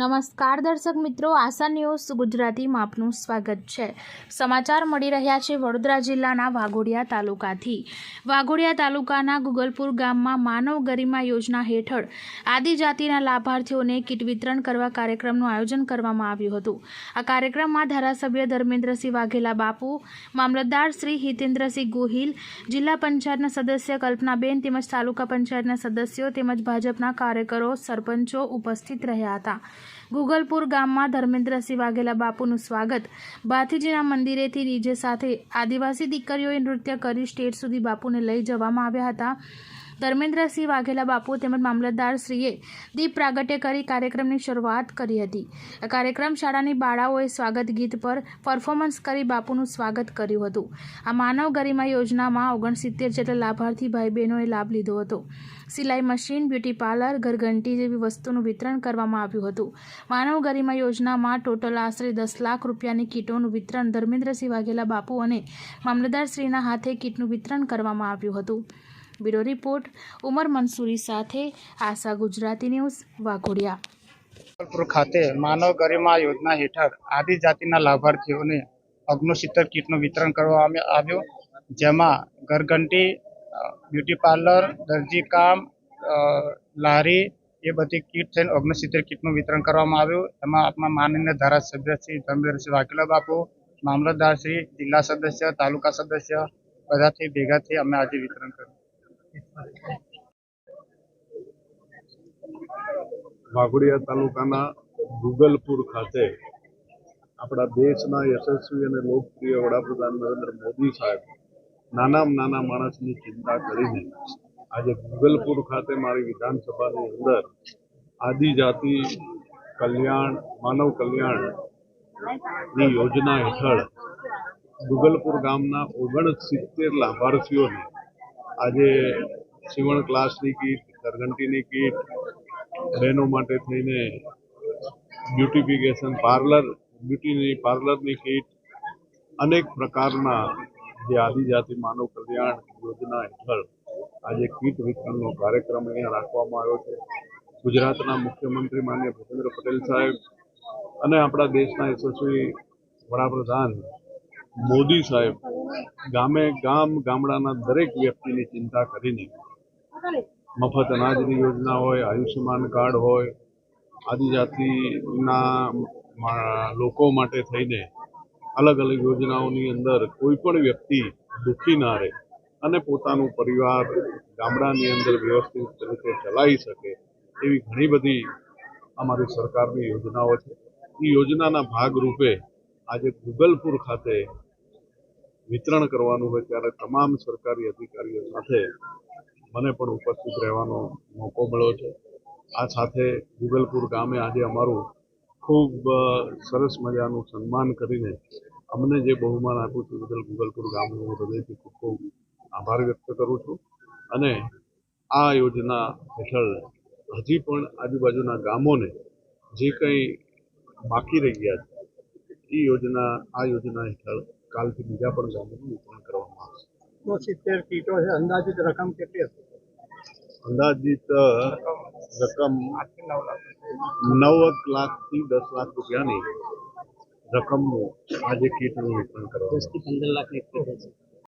નમસ્કાર દર્શક મિત્રો, આશા ન્યૂઝ ગુજરાતીમાં આપનું સ્વાગત છે. સમાચાર મળી રહ્યા છે વડોદરા જિલ્લાના વાઘોડિયા તાલુકાથી. વાઘોડિયા તાલુકાના ગુગલપુર ગામમાં માનવ ગરિમા યોજના હેઠળ આદિજાતિના લાભાર્થીઓને કીટ વિતરણ કરવા કાર્યક્રમનું આયોજન કરવામાં આવ્યું હતું. આ કાર્યક્રમમાં ધારાસભ્ય ધર્મેન્દ્રસિંહ વાઘેલા બાપુ, મામલતદાર શ્રી હિતેન્દ્રસિંહ ગોહિલ, જિલ્લા પંચાયતના સદસ્ય કલ્પનાબેન તેમજ તાલુકા પંચાયતના સદસ્યો તેમજ ભાજપના કાર્યકરો, સરપંચો ઉપસ્થિત રહ્યા હતા. ગુગલપુર ગામમાં ધર્મેન્દ્રસિંહ વાઘેલા બાપુનું સ્વાગત. બાથીજીના મંદિરેથી ડીજે સાથે આદિવાસી દીકરીઓએ નૃત્ય કરી સ્ટેજ સુધી બાપુને લઈ જવામાં આવ્યા હતા. ધર્મેન્દ્રસિંહ વાઘેલા બાપુ તેમજ મામલતદારશ્રીએ દીપ પ્રાગટ્ય કરી કાર્યક્રમની શરૂઆત કરી હતી. કાર્યક્રમ શાળાની બાળાઓએ સ્વાગત ગીત પર પરફોર્મન્સ કરી બાપુનું સ્વાગત કર્યું હતું. આ માનવ ગરિમા યોજનામાં ઓગણસિત્તેર જેટલા લાભાર્થી ભાઈ બહેનોએ લાભ લીધો હતો. સિલાઈ મશીન, બ્યુટી પાર્લર, ઘરઘંટી જેવી વસ્તુનું વિતરણ કરવામાં આવ્યું હતું. માનવ ગરિમા યોજનામાં ટોટલ આશરે દસ લાખ રૂપિયાની કીટોનું વિતરણ ધર્મેન્દ્રસિંહ વાઘેલા બાપુ અને મામલતદારશ્રીના હાથે કીટનું વિતરણ કરવામાં આવ્યું હતું. બ્યુરો રિપોર્ટ, ઉમર મંસૂરી સાથે આશા ગુજરાતી ન્યૂઝ, વાઘોડિયા. ખાતે માનવ ગરિમા યોજના હેઠળ આદિજાતિના લાભાર્થીઓને ઓગણસિત્તેર કીટનું વિતરણ કરવામાં આવ્યું, જેમાં ઘરઘંટી બ્યુટી પાર્લર, દરજી કામ લારી, એ બધી કીટ થઈને ઓગણસિત્તેર કીટનું વિતરણ કરવામાં આવ્યું. એમાં આપણા માનનીય ધારાસભ્ય શ્રી ધર્મેન્દ્રસિંહ વાઘેલા બાપુ મામલતદાર જિલ્લા સદસ્ય, તાલુકા સદસ્ય, બધાથી ભેગા થઈ અમે આજે વિતરણ કર્યું. વાઘોડિયા તાલુકાના ગુગલપુર ખાતે આપણા દેશના યશસ્વી અને લોકપ્રિય વડાપ્રધાન નરેન્દ્ર મોદી સાહેબ નાનામાં નાના માણસની ચિંતા કરીને આજે ગુગલપુર ખાતે મારી વિધાનસભાની અંદર આદિજાતિ કલ્યાણ, માનવ કલ્યાણની યોજના હેઠળ ગુગલપુર ગામના ઓગણસિત્તેર લાભાર્થીઓને આજે સીવણ ક્લાસની કીટ, ઘરઘંટીની કીટ, બહેનો માટે થઈને બ્યુટિફિકેશન પાર્લર, બ્યુટીની પાર્લરની કીટ, અનેક પ્રકારના જે આદિજાતિ માનવ કલ્યાણ યોજના હેઠળ આજે કીટ વિતરણનો કાર્યક્રમ અહીંયા રાખવામાં આવ્યો છે. ગુજરાતના મુખ્યમંત્રી માન્ય ભૂપેન્દ્ર પટેલ સાહેબ અને આપણા દેશના યશસ્વી વડાપ્રધાન મોદી સાહેબ ગામે, ગામ, ગામડાના દરેક વ્યક્તિની ચિંતા કરીને મફત અનાજની યોજના હોય, આયુષ્યમાન કાર્ડ હોય, આદિજાતિના લોકો માટે થઈને અલગ અલગ યોજનાઓની અંદર કોઈ પણ વ્યક્તિ દુઃખી ના રહે અને પોતાનું પરિવાર ગામડાની અંદર વ્યવસ્થિત રીતે ચલાવી શકે એવી ઘણી બધી અમારી સરકારની યોજનાઓ છે. એ યોજનાના ભાગરૂપે આજે ગુગલપુર ખાતે વિતરણ કરવાનું હોય ત્યારે તમામ સરકારી અધિકારીઓ સાથે મને પણ ઉપસ્થિત રહેવાનો મોકો મળ્યો છે. આ સાથે ગુગલપુર ગામે આજે અમારું ખૂબ સરસ મજાનું સન્માન કરીને અમને જે બહુમાન આપ્યું છે બદલ ગુગલપુર ગામનો હું હૃદયથી ખૂબ ખૂબ આભાર વ્યક્ત કરું છું. અને આ યોજના હેઠળ હજી પણ આજુબાજુના ગામોને જે કંઈ બાકી રહી ગયા છે, એ યોજના, આ યોજના હેઠળ કાલથી બીજા પણ ગામોનું વિતરણ કરવામાં આવશે. સિત્તેર કીટો છે અંદાજિત રકમ કેટલી હશે? અંદાજિત રકમ નવ લાખથી દસ લાખ રૂપિયાની રકમનું આજે કીટનું વિતરણ કરવામાં આવશે. પંદર લાખ